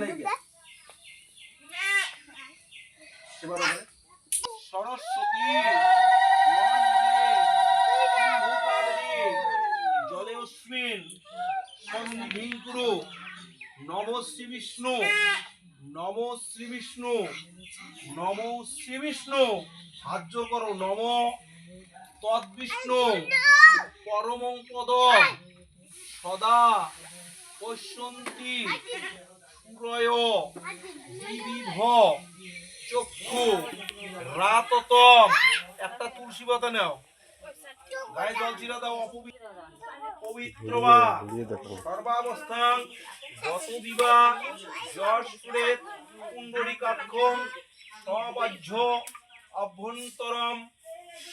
নাই কে? এবার ওখানে। সরস্বতী নন্দে সিংহকারে জলে অস্মিন সন্ধিং কুরু নম শ্রী বিষ্ণু নম শ্রী বিষ্ণু নম শ্রী বিষ্ণু সাহায্য করো, নম তদ্বিষ্ণু। পরম পদ সদা পশ্যন্তি সুরয় বিবিভ চক্ষু। রাততম। একটা তুলসী পাতা নাও। গায়ে জল ছিটা দাও অপবিত্র পবিত্র বা। সর্বাবস্থান যত বিবা যশ প্রেত কুণ্ডলিকাক্ষম সবাহ্য অভ্যন্তরম।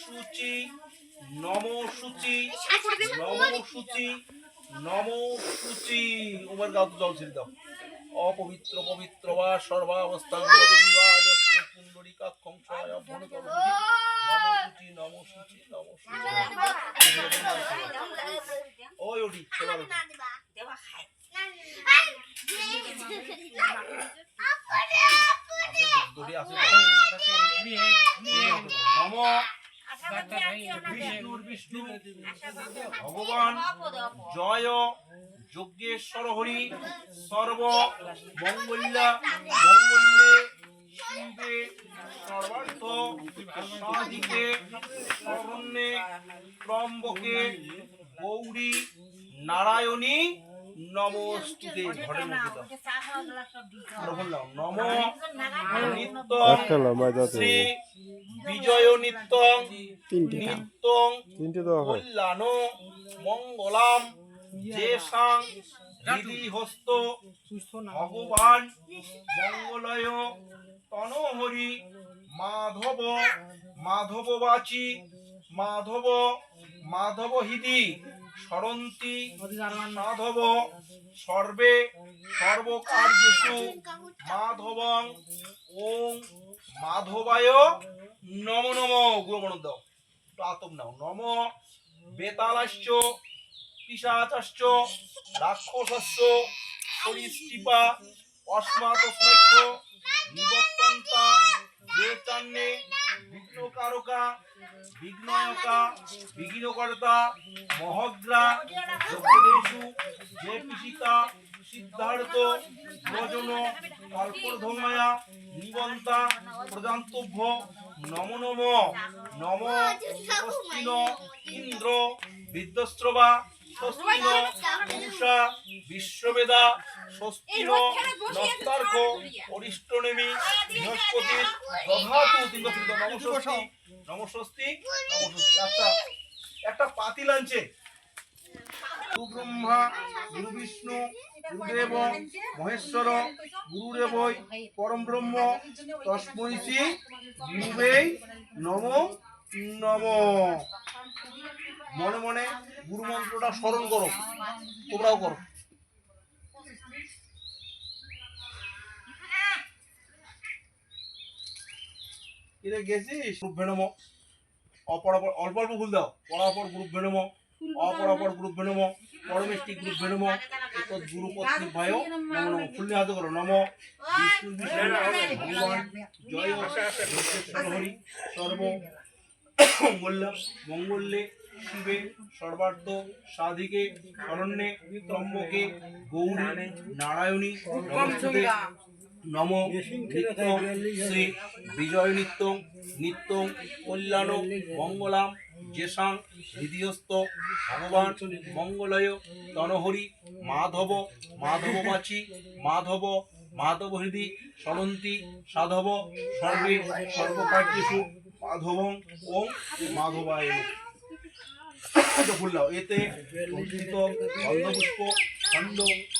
সূচি, নম সূচি নম সূচি নম সূচি। উমার গাও জল ছেড়ে দাও। অপবিত্র পবিত্র বা সর্বাবস্থান কুণ্ডলিকাক্ষম সবাহ্য অভ্যন্তরম সূচি, নম সূচি নম সূচি। ওই ওটি আছে। নম। বিষ্ণুর বিষ্ণু ভগবান জয় যজ্ঞেশ্বর হরি সর্ব মঙ্গল্যা মঙ্গল্যে শিবে সর্বার্থ সাধিকে শরণ্যে ত্রম্বকে গৌরী নারায়ণী নমস্তুতে নম। শ্রী বিজয় নিত্য নিত্য কল্যাণ মঙ্গলাম যে সাং ভগবান মঙ্গলয় তনহরি মাধব মাধববাচী মাধব মাধব হৃদি সরন্তি সাধব সর্বে সর্বকার্যেষু মাধবং ওং মাধবায় নম নম। গুরুমণ দাও প্রাতম নাও নম বেতালাশ্চ পিশাচাশ্চ রাক্ষসস্য সরিষ্টিপা অস্মাত স্নৈক্য নিবর্তন্তা যে চান্নে বিঘ্নকারকা বিঘ্নয়কা, বিঘ্নকর্তা, মহদ্রা যে পিশিকা সিদ্ধার্থ, ব্রজন কল্পধমায়া নিবন্তা প্রদান্তভ্য নম নম নম স্বস্তিন ইন্দ্র বিদ্যস্রবা স্বস্তিন পুষা বিশ্ববেদা স্বস্তিন নস্তার্ক অরিষ্টনেমি বৃহস্পতি প্রভাতু তিন নমস্বস্তি নমস্বস্তি নমস্বস্তি। আচ্ছা একটা পাতিল আনছে গুরু ব্রহ্মা গুরু বিষ্ণু গুরুদেব মহেশ্বর গুরুদেবই পরম ব্রহ্ম তস্মৈ শ্রী গুরুবেই নম নম। মনে মনে গুরু মন্ত্রটা স্মরণ করো। তোমরাও করো। এরে গেছিস? গ্রুপ ভেনম অপরাপর অল্প অল্প ভুল দাও। পরাপর গ্রুপ ভেনম অপরাপর গ্রুপ ভেনম পরমেষ্টি গ্রুপ ভেনম নম করো জয় সর্ব মঙ্গল্য শিবে সর্বার্থ সাধিকে শরণ্যে ত্রম্বকে গৌরী নারায়ণী নম নিত্য শ্রী বিজয় নিত্য নিত্য কল্যাণ মঙ্গলাম যেসাং হৃদয়স্থ ভগবান মঙ্গলয় তনহরি মাধব মাধববাচী মাধব মাধব হৃদি সরন্তি সাধব সর্বে সর্বকার্যেষু মাধবং ওং মাধবায় ফুল্লাও এতে সংস্কৃত গন্ধপুষ্প খণ্ড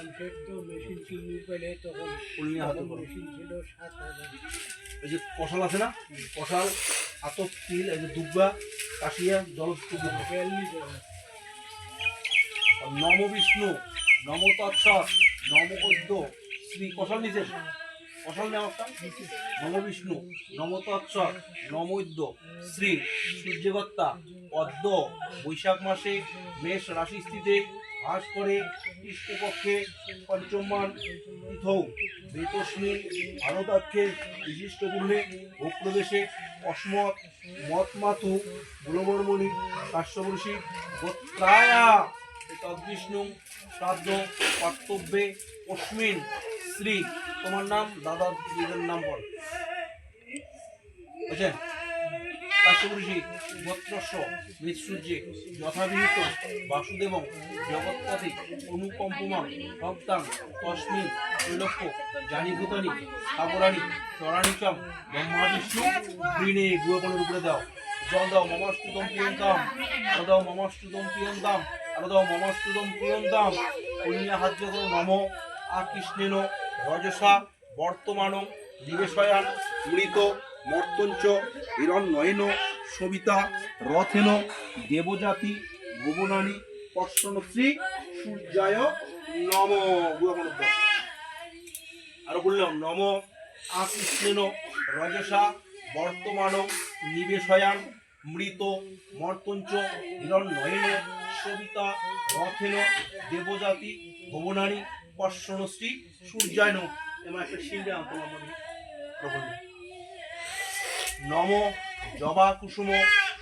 কালকের তো মেশিন কিনবি পেলে তখন উল্লিয়া হাতে মেশিন ছিল সাত হাজার। এই যে কষাল আছে না? কষাল আতপ তিল এই যে দুব্বা কাশিয়া জল নম বিষ্ণু নম তৎসৎ নম শ্রী কষাল নিচে। কষাল নেওয়া একটা? নম বিষ্ণু নম তৎসৎ শ্রী সূর্যগত্তা পদ্ম বৈশাখ মাসে মেষ রাশি স্থিতে ভাস করে কৃষ্ণপক্ষে পঞ্চমান পৃথৌ ভারতাক্ষে বিশিষ্ট পূর্ণে ভূপ্রদেশে অসমত মতমাতু গুণবর্মণি কাশ্যবর্ষী গোত্রায়া তদ্বিষ্ণু শ্রাদ্ধ কর্তব্যে অস্মিন শ্রী। তোমার নাম দাদা দিদির নাম বল। বুঝছেন কাশ্যবর্ষী গোত্রস্য মৃৎসূর্যে যথাবিহিত বাসুদেব জগৎপথে অনুকম্পমান ভক্তাং তস্মিন, ত্রৈলক্য, জানিভূতানি সাবরানি চরাণিচম ব্রহ্মা বিষ্ণু বৃণে গুয়াপনের উপরে দাও। জল দাও মমাস্তুতম প্রিয়ন্তাম আরও দাও মমাস্তুতম প্রিয়ন্তাম আরও দাও মমাস্তুতম প্রিয়ন্তাম। কন্যা হাজ্য নম আর কৃষ্ণেন রজসা বর্তমান, নিবেশয়ান মৃত মর্তঞ্চ হিরণ্যয়ন সবিতা, রথেন, দেবজাতি, ভুবনানী পর্ষণশ্রী সূর্যায় নম। আরও বললাম, নম আকৃষ্ণেন রজসা, বর্তমান, নিবেশয়ান, মৃত, মর্তঞ্চ হিরণ্যয়ন সবিতা, রথেন, দেবজাতি, ভুবনানী পর্ষণশ্রী সূর্যায়ন এমন একটা শিল্পে আনতে হবে নম জবা কুসুম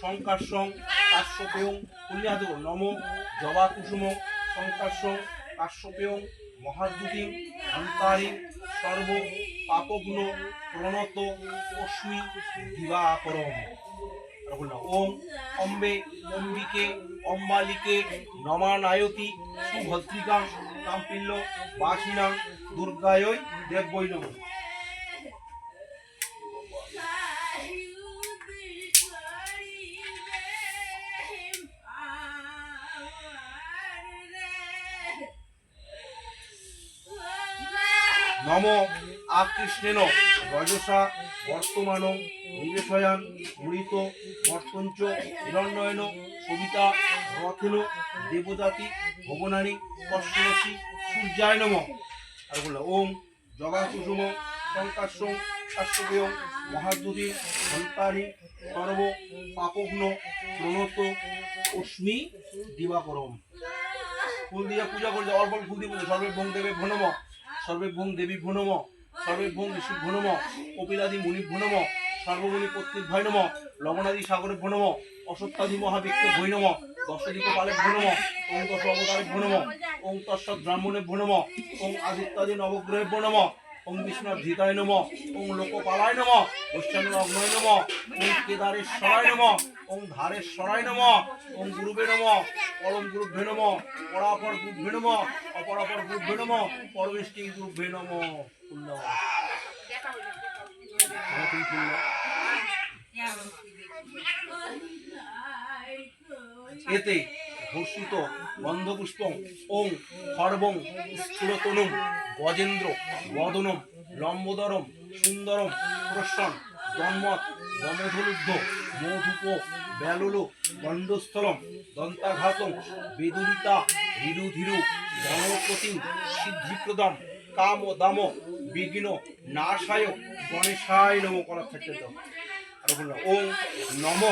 শঙ্কাশং কাশ্যপেয়ং পুণ্যাদ নম জবা কুসুম শঙ্কাশং কাশ্যপেয়ং মহাদ্যুতিং অন্তারি সর্ব পাপগ্ন প্রণত অস্মি দিবাকরম ওম অম্বে অম্বিকে অম্বালিকে নমানায়তি সুভদ্রিকাং কাম্পিল্য বাসিনাং দুর্গায়ই দেববৈ নমঃ। নম আকৃষ্ণেন রজসা বর্তমান নিবেশয়ান মৃত বর্তঞ্চ হিরণ্যয়ন সবিতা রথেন দেবজাতি ভবনানী পশ্চিমসী সূর্যায় নম। আর বললাম ওম জগা কুসুম শঙ্কাশ্রম শাশ্বদেয় মহাদ্যুতি সন্তানী সর্ব পাপগ্ন প্রণত অস্মি দিবাকরম। ফুল দিয়ে পূজা করলে অল্প ফুল দিয়ে পূজা, সর্বে ভোং দেবে ভনম সর্বে ভোং দেবী ভুনম সর্বেভূম ঋষি ভুনম কপিলাদি মুনি ভুনম সর্বমণি পত্নীর ভৈনম, লবণাদি সাগরে ভুনম অসত্যাদি মহাবিক্ষ ভৈনম দশদিক পালে ভুনম ওং দশ অবতারে ভুনম ওং ব্রাহ্মণে ভুনম ওং আদিত্যাদি নবগ্রহে ভনম ওং বিষ্ণুর ধৃতায় নম ওং লোকপালায় নম বৈষ্ণব অগ্নয় নম ওং কেদারেশ্বরায় নম ওং ধারেশ্বরায় নম ওং গুরুবে নম, পরম গুরুভ্যে নম, পরাপর গুরুভ্যে নম, অপরাপর গুরুভ্যে নম, পরমেষ্টি গুরুভ্যে নম। এতে ভূষিত গন্ধপুষ্প ওং খর্বং স্থূলতনুম, গজেন্দ্র, বদনম, লম্বোদরম, সুন্দরম, প্রসন দন্মত দমধলুদ্ধ মধুপ, ব্যালুল গণ্ডস্থলম দন্তাঘাতম, বেদুরিতা হিরুধিরু গণপতিম সিদ্ধিপ্রদম কাম দাম বিঘ্ন, নাশায়, গণেশায় নম করার থাকতে নম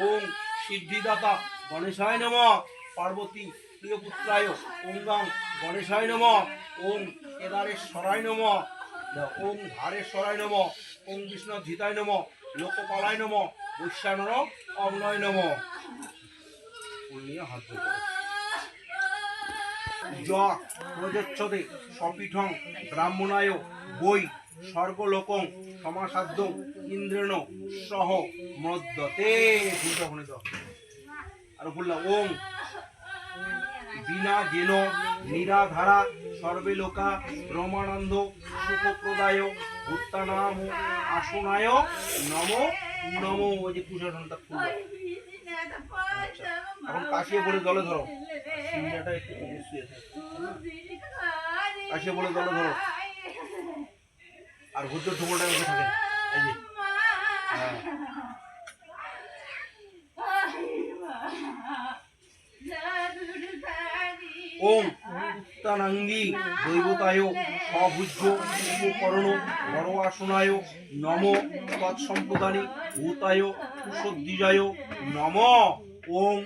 ওম সিদ্ধিদাতা গণেশায় নম পার্বতী প্রিয়পুত্রায় ওঙ্গাং গণেশায় নম ওম কেদারেশ্বরায় নম ওম ধারেশ্বরায় নম ওম বিষ্ণু ধিতায় নম লোকপালায় নম বৈশ্যানর অগ্নয় নম ফুল সপীঠং, ব্রাহ্মণায় বই স্বর্গলোকং, সমাসাধ্য, ইন্দ্রেণ, সহ মদ্যতে ভুলটা আর বললাম ওম বিনা জেন, নিরাধারা, সর্বে লোকা, ব্রহ্মানন্দ সুখপ্রদায় উত্তানাম আসনায়, নম নম, ওই যে কুশাসনটা খুলল। এখন কাশিয়ে বলে দলে ধরো। একটু কাশিয়ে বলে দলে ধরো। আর ভূত ঠোকরটা উঠে থাকে। এই যে। হ্যাঁ। ওম উত্তানাঙ্গি দৈবতায় সভুজ্য উপকরণ বড় আসনায় নম ভূতায় নম। ওম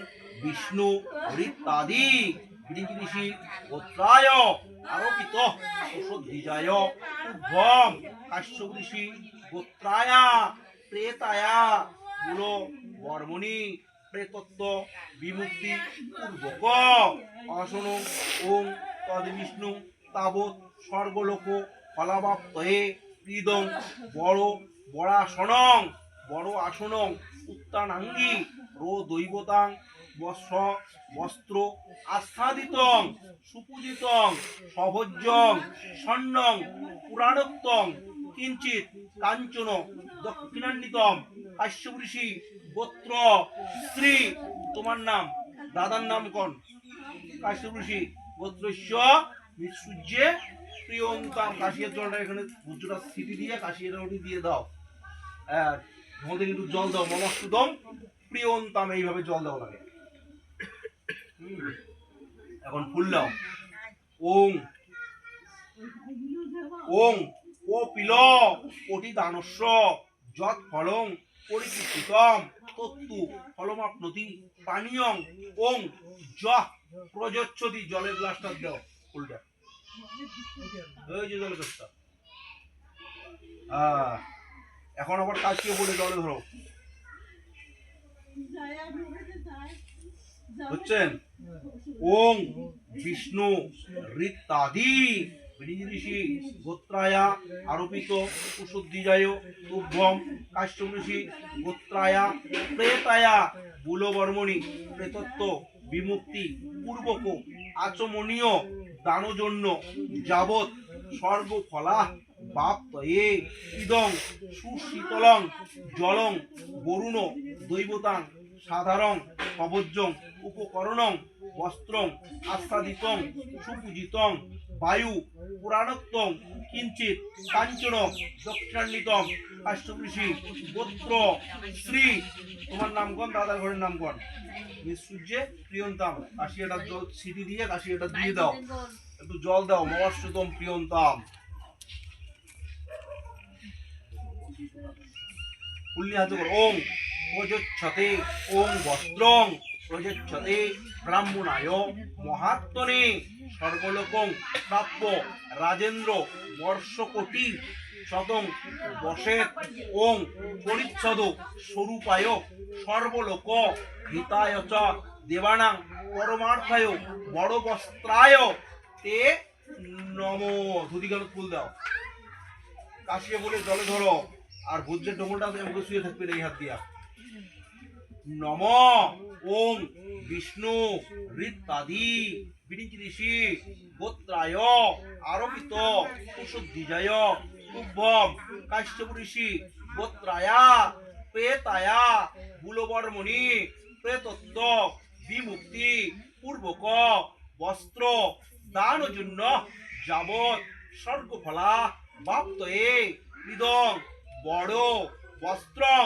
বিষ্ণু হরিত্যাদি গিরিগিরিষি গোত্রায় আরোপিত উদ্ভম কাশ্যপ ঋষি গোত্রায়া প্রেতায়া গুলো বর্মণি প্রেতত্ব বিমুক্তি পূর্বক আসন ওম তদ বিষ্ণু তাবৎ স্বর্গলোক ফলাবাপ্তয়ে হৃদং বড় বড়াসনং বড় আসনং উত্তানাঙ্গি রো দৈবতাং বস্ত্র বস্ত্র, আচ্ছাদিতং, সুপূজিতং, সভোজ্যং, স্বর্ণং, পুরাণোক্তং কিঞ্চিত কাঞ্চন, দক্ষিণান্বিতম কাশ্যপ ঋষি গোত্র, স্ত্রী, তোমার নাম, দাদার নাম কোন কাশ্যপ ঋষি গোত্রস্য সূর্যে প্রিয়ঙ্কাম কাশিয়ার জলটা এখানে ভুজুরা সিটি দিয়ে কাশিয়ার ওটি দিয়ে দাও আর মধ্যে কিন্তু জল দাও মমস্তুদম প্রিয়ন্তাম, এইভাবে জল দেওয়া লাগে। এখন ফুল দাও। ওং। ওং। ও পিল। কোটি দানস্য। যৎ ফলং পরিকীর্তিতম তত্তু ফলমাপ্নতি পানীয়ং। ওং। য প্রযোচ্ছতি জলের গ্লাসটা দাও ফুলটা। ওই যে জলের গ্লাসটা। এখন আবার কাজকে বলে জলে ধরো। বুঝছেন? ওং বিষ্ণু ঋত্যাদি ঋষি গোত্রায়া আরোপিত কুশুদ্ধিজায় তুভ্যম কাশ্যপ ঋষি গোত্রায়া প্রেতায়া বুলবর্মণি প্রেতত্ব বিমুক্তি পূর্বক আচমনীয় দানজন্য যাবৎ সর্বফলা বাপ্তয়ে। ইদং সুশীতলং জলং বরুণ দৈবতাং সাধারণ কবজ্জং উপকরণং, বস্ত্রং, আচ্ছাদিতং সুপূজিতং বায়ু, পুরাণোক্তং কিঞ্চিত কাঞ্চন দক্ষিণান্বিতম ঋষি গোত্র, শ্রী। তোমার নাম কোন দাদার ঘরের নাম কোন সূর্যে প্রিয়ন্তাম, কাশিয়াটা জল সিটি দিয়ে কাশিয়াটা দিয়ে দাও। একটু জল দাও মহাশ্রুতম প্রিয়ন্তাম। পুল্লি হাতে করো ওং প্রযোচ্ছতে ওং বস্ত্রং। প্রযোচ্ছতে ব্রাহ্মণায় মহাত্মনে সর্বলোকং প্রাপ্য রাজেন্দ্র বর্ষকোটি শতং বসেত ওং পরিচ্ছদ স্বরূপায় সর্বলোক হিতায় চ দেবানাং পরমার্থায় বড় বস্ত্রায় তে নম ধুতিগান ফুল দাও। কাশিয়ে বলে, জলে ধরো। আর ভোজ্যের ডোমলটা এমনি শুয়ে থাকবে এই হাত দিয়া। নম ওম বিষ্ণু বিরিঞ্চি ঋষি গোত্রায় আরোপিত কুশুদ্ধিজায় উভম কাশ্যপ ঋষি গোত্রায়া প্রেতায়া বুলবর্মণি প্রেতত্ব বিমুক্তি পূর্বক বস্ত্র দান জন্য যাবৎ স্বর্গফলা বাপ্তয়ে ইদং বড় বস্ত্রং